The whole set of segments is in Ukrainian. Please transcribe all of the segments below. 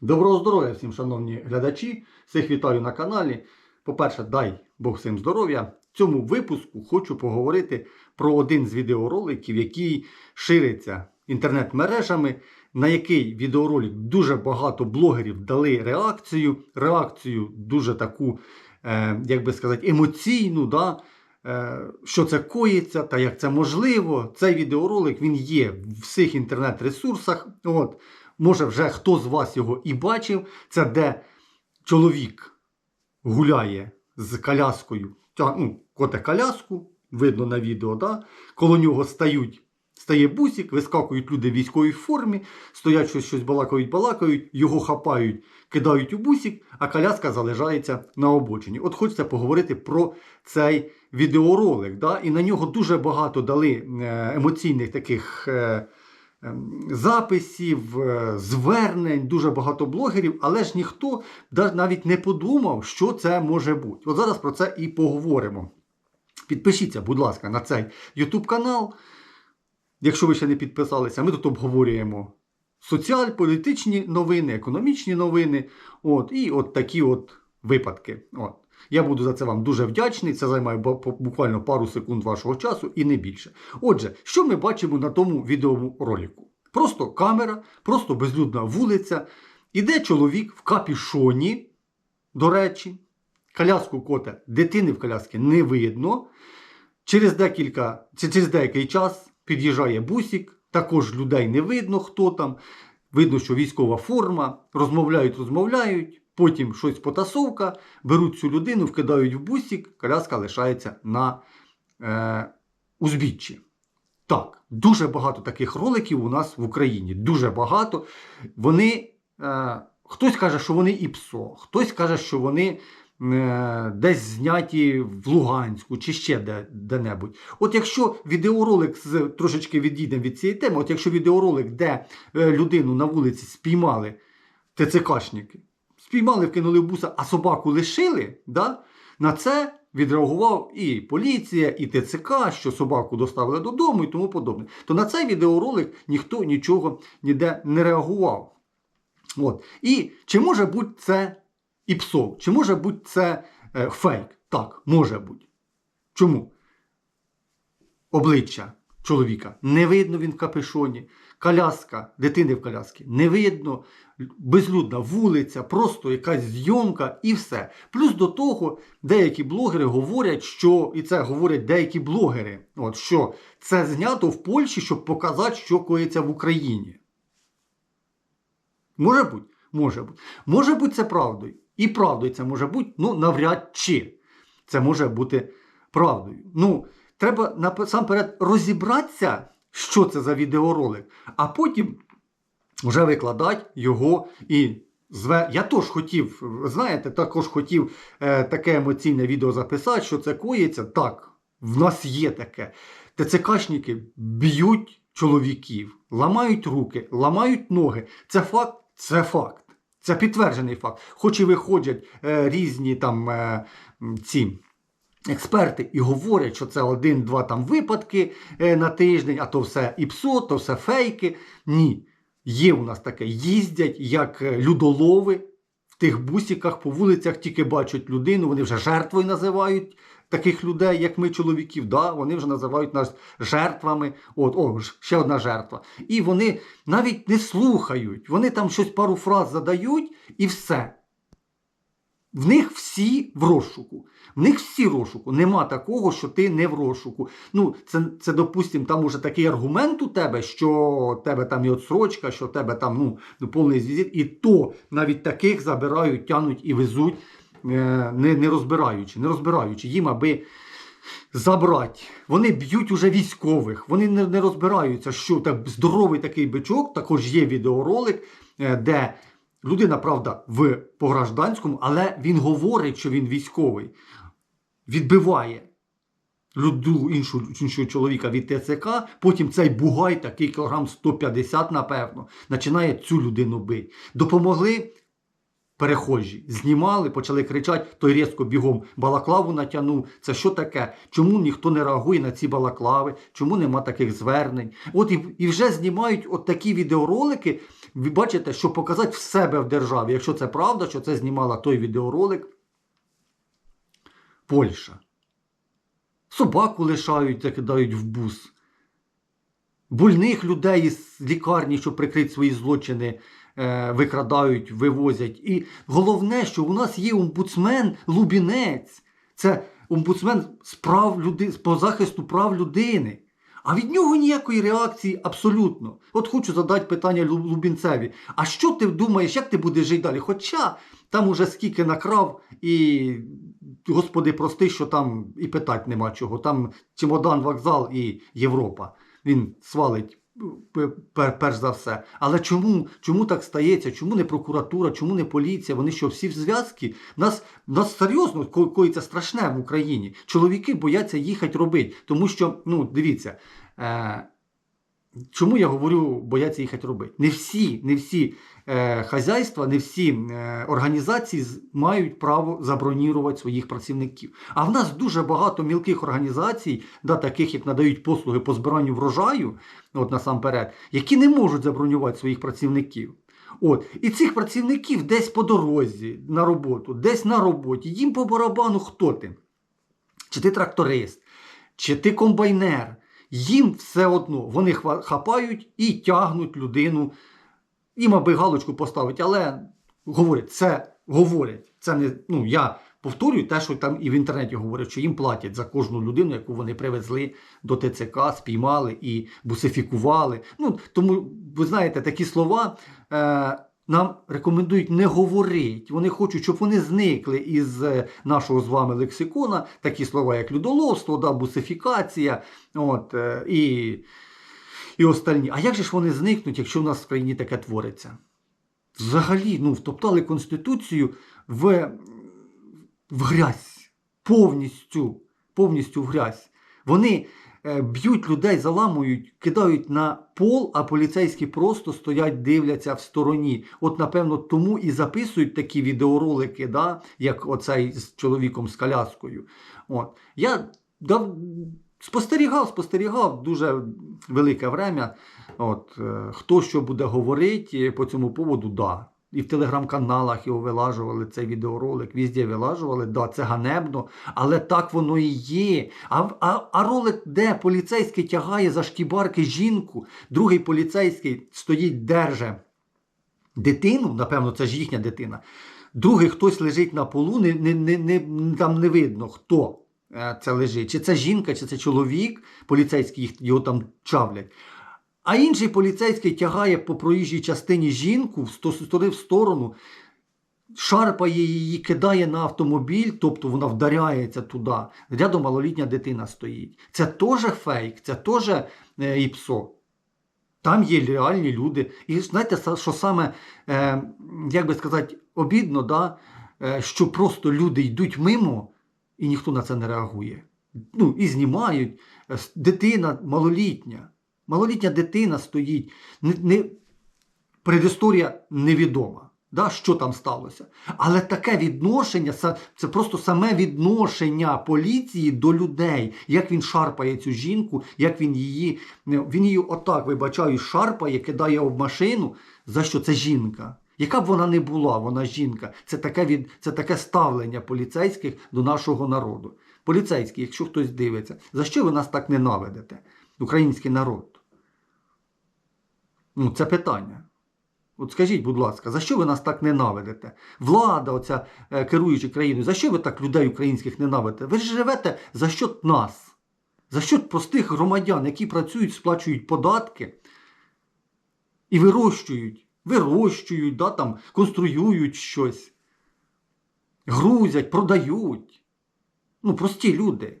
Доброго здоров'я всім, шановні глядачі. Всіх вітаю на каналі. По-перше, дай Бог всім здоров'я. В цьому випуску хочу поговорити про один з відеороликів, який шириться інтернет-мережами, на який відеоролик дуже багато блогерів дали реакцію. Реакцію дуже таку, е, як би сказати, емоційну. Да? Е, що це коїться та як це можливо. Цей відеоролик він є в всіх інтернет-ресурсах. От. Може, вже хто з вас його і бачив. Це де чоловік гуляє з коляскою, ну, коте коляску, видно на відео, да? коло нього стають. Стає бусик, вискакують люди в військовій формі, стоять щось, щось балакають, балакають, його хапають, кидають у бусик, а коляска залишається на обочині. От хочеться поговорити про цей відеоролик. Да? І на нього дуже багато дали е, емоційних таких е, записів, е, звернень, дуже багато блогерів, але ж ніхто навіть не подумав, що це може бути. От зараз про це і поговоримо. Підпишіться, будь ласка, на цей YouTube канал. Якщо ви ще не підписалися, ми тут обговорюємо соціаль, політичні новини, економічні новини. От, і от такі от випадки. От. Я буду за це вам дуже вдячний. Це займає бу- бу- буквально пару секунд вашого часу і не більше. Отже, що ми бачимо на тому відеоролику? Просто камера, просто безлюдна вулиця. Іде чоловік в капішоні, до речі, коляску кота, дитини в коляскі не видно. Через декілька, через деякий час під'їжджає бусик, також людей не видно, хто там. Видно, що військова форма, розмовляють, розмовляють, потім щось потасовка, беруть цю людину, вкидають в бусик, коляска лишається на е, узбіччі. Так, дуже багато таких роликів у нас в Україні. Дуже багато. Вони, е, хтось каже, що вони і ПСО, хтось каже, що вони е, десь зняті в Луганську чи ще де, де-небудь. От якщо відеоролик з трошечки відійдемо від цієї теми, от якщо відеоролик, де е, людину на вулиці спіймали ТЦКшники, спіймали, вкинули в буса, а собаку лишили, да? на це відреагував і поліція, і ТЦК, що собаку доставили додому і тому подобне. То на цей відеоролик ніхто нічого ніде не реагував. От. І чи може бути це і псов? Чи може бути це е, фейк? Так, може бути. Чому? Обличчя чоловіка не видно він в капюшоні, коляска, дитини в коляскі не видно, безлюдна вулиця, просто якась зйомка і все. Плюс до того, деякі блогери говорять, що, і це говорять деякі блогери, от, що це знято в Польщі, щоб показати, що коїться в Україні. Може бути? Може бути. Може бути це правдою. І правдою це може бути, ну, навряд чи це може бути правдою. Ну, треба насамперед розібратися, що це за відеоролик, а потім вже викладати його і. Я теж хотів, знаєте, також хотів е, таке емоційне відео записати, що це коїться. Так, в нас є таке. ТЦКшники б'ють чоловіків, ламають руки, ламають ноги. Це факт, це факт. Це підтверджений факт. Хоч і виходять е, різні там е, ці експерти і говорять, що це один-два там випадки е, на тиждень, а то все ІПСО, то все фейки. Ні. Є у нас таке. Їздять як е, людолови в тих бусіках по вулицях, тільки бачать людину, вони вже жертвою називають таких людей, як ми, чоловіків. Да, вони вже називають нас жертвами. От, о, ще одна жертва. І вони навіть не слухають. Вони там щось пару фраз задають і все. В них всі в розшуку. В них всі в розшуку. Нема такого, що ти не в розшуку. Ну, це, це допустим, там уже такий аргумент у тебе, що тебе там і отсрочка, що тебе там ну, ну, повний звізит. І то навіть таких забирають, тянуть і везуть, е, не, не розбираючи, не розбираючи їм, аби забрати. Вони б'ють уже військових, вони не, не розбираються, що так здоровий такий бичок, також є відеоролик, е, де людина, правда, в погражданському, але він говорить, що він військовий, відбиває люду іншу, іншого чоловіка від ТЦК, потім цей бугай, такий кілограм 150, напевно, починає цю людину бити. Допомогли перехожі. Знімали, почали кричати, той різко бігом балаклаву натягнув. Це що таке? Чому ніхто не реагує на ці балаклави? Чому нема таких звернень? От і, і вже знімають от такі відеоролики. Ви бачите, що показати в себе в державі, якщо це правда, що це знімала той відеоролик. Польща. Собаку лишають, закидають в бус. Больних людей із лікарні, щоб прикрити свої злочини, викрадають, вивозять. І головне, що у нас є омбудсмен Лубінець. Це омбудсмен з прав люди, по захисту прав людини. А від нього ніякої реакції абсолютно. От хочу задати питання Лубінцеві. А що ти думаєш, як ти будеш жити далі? Хоча там уже скільки накрав, і господи, прости, що там і питати нема чого. Там чемодан, вокзал і Європа. Він свалить перш за все. Але чому, чому так стається? Чому не прокуратура, чому не поліція? Вони що, всі в зв'язки? Нас, нас серйозно коїться страшне в Україні. Чоловіки бояться їхати робити. Тому що, ну, дивіться. Е, Чому я говорю, бояться їхати робити? Не всі, не всі е, хазяйства, не всі е, організації мають право забронірувати своїх працівників. А в нас дуже багато мілких організацій, да, таких як надають послуги по збиранню врожаю, от насамперед, які не можуть забронювати своїх працівників. От. І цих працівників десь по дорозі на роботу, десь на роботі, їм по барабану хто ти? Чи ти тракторист, чи ти комбайнер. Їм все одно вони хапають і тягнуть людину. Їм аби галочку поставити, але говорять, це говорять. Це не ну я повторюю те, що там і в інтернеті говорять, що їм платять за кожну людину, яку вони привезли до ТЦК, спіймали і бусифікували. Ну тому ви знаєте, такі слова. Е, нам рекомендують не говорити. Вони хочуть, щоб вони зникли із е, нашого з вами лексикона. Такі слова, як людоловство, да, бусифікація, от, е, і, і остальні. А як же ж вони зникнуть, якщо в нас в країні таке твориться? Взагалі, ну, втоптали Конституцію в, в грязь. Повністю, повністю в грязь. Вони б'ють людей, заламують, кидають на пол, а поліцейські просто стоять, дивляться в стороні. От, напевно, тому і записують такі відеоролики, да, як оцей з чоловіком з коляскою. От. Я дав, спостерігав, спостерігав дуже велике время. От, е, хто що буде говорити по цьому поводу, да. І в телеграм-каналах його вилажували цей відеоролик, везде вилажували, да, це ганебно, але так воно і є. А, а, а ролик, де поліцейський тягає за шкібарки жінку, другий поліцейський стоїть, держе дитину, напевно, це ж їхня дитина. Другий хтось лежить на полу, не, не, не, не, там не видно, хто е, це лежить. Чи це жінка, чи це чоловік, поліцейські його там чавлять. А інший поліцейський тягає по проїжджій частині жінку в сторону, шарпає її, кидає на автомобіль, тобто вона вдаряється туди. Рядом малолітня дитина стоїть. Це теж фейк, це теж е, ІПСО. Там є реальні люди. І знаєте, що саме, е, як би сказати, обідно, да? е, що просто люди йдуть мимо і ніхто на це не реагує. Ну, і знімають. Дитина малолітня. Малолітня дитина стоїть. Не, не, предісторія невідома, да, що там сталося. Але таке відношення, це, просто саме відношення поліції до людей, як він шарпає цю жінку, як він її, він її отак, вибачаю, шарпає, кидає об машину. За що це жінка? Яка б вона не була, вона жінка. Це таке, від, це таке ставлення поліцейських до нашого народу. Поліцейські, якщо хтось дивиться, за що ви нас так ненавидите? Український народ. Ну, це питання. От скажіть, будь ласка, за що ви нас так ненавидите? Влада, оця е, керуючи країною, за що ви так людей українських ненавидите? Ви ж живете за що нас? За що простих громадян, які працюють, сплачують податки і вирощують, вирощують, да, там, конструюють щось, грузять, продають. Ну, прості люди.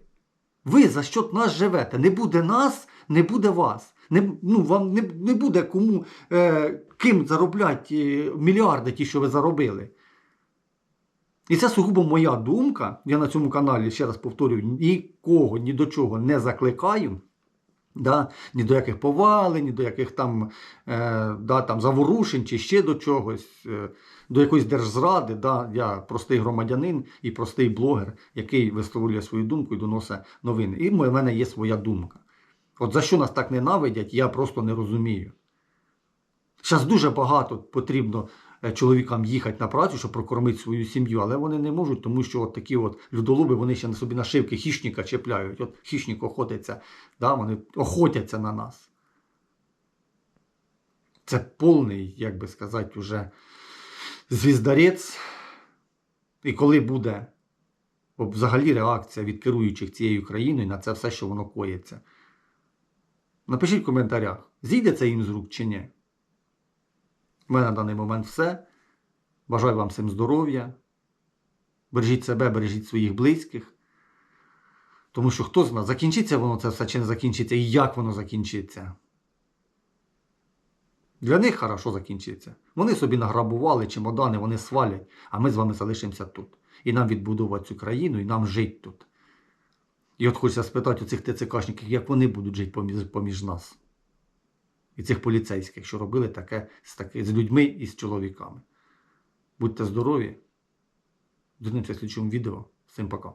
Ви за що нас живете? Не буде нас, не буде вас. Не, ну, вам не, не буде кому, е, ким заробляти е, мільярди ті, що ви заробили. І це сугубо моя думка. Я на цьому каналі, ще раз повторюю, нікого ні до чого не закликаю. Да? Ні до яких повалень, ні до яких там, е, да, там заворушень чи ще до чогось, е, до якоїсь держзради. Да? Я простий громадянин і простий блогер, який висловлює свою думку і доносить новини. І в мене є своя думка. От за що нас так ненавидять, я просто не розумію. Зараз дуже багато потрібно чоловікам їхати на працю, щоб прокормити свою сім'ю, але вони не можуть, тому що от такі от людолуби, вони ще на собі нашивки хищника чіпляють. От хищник охотиться, да, вони охотяться на нас. Це повний, як би сказати, уже звіздорець. І коли буде взагалі реакція від керуючих цією країною на це все, що воно коїться. Напишіть в коментарях, зійде це їм з рук чи ні. У мене на даний момент все. Бажаю вам всім здоров'я. Бережіть себе, бережіть своїх близьких. Тому що хто знає, закінчиться воно це все чи не закінчиться, і як воно закінчиться. Для них хорошо закінчиться. Вони собі награбували чемодани, вони свалять, а ми з вами залишимося тут. І нам відбудувати цю країну, і нам жити тут. І от хочеться спитати у цих ТЦКшників, як вони будуть жити поміж, поміж нас. І цих поліцейських, що робили таке з, таки, з людьми і з чоловіками. Будьте здорові. Зустрінемося в слідчому відео. Всім пока.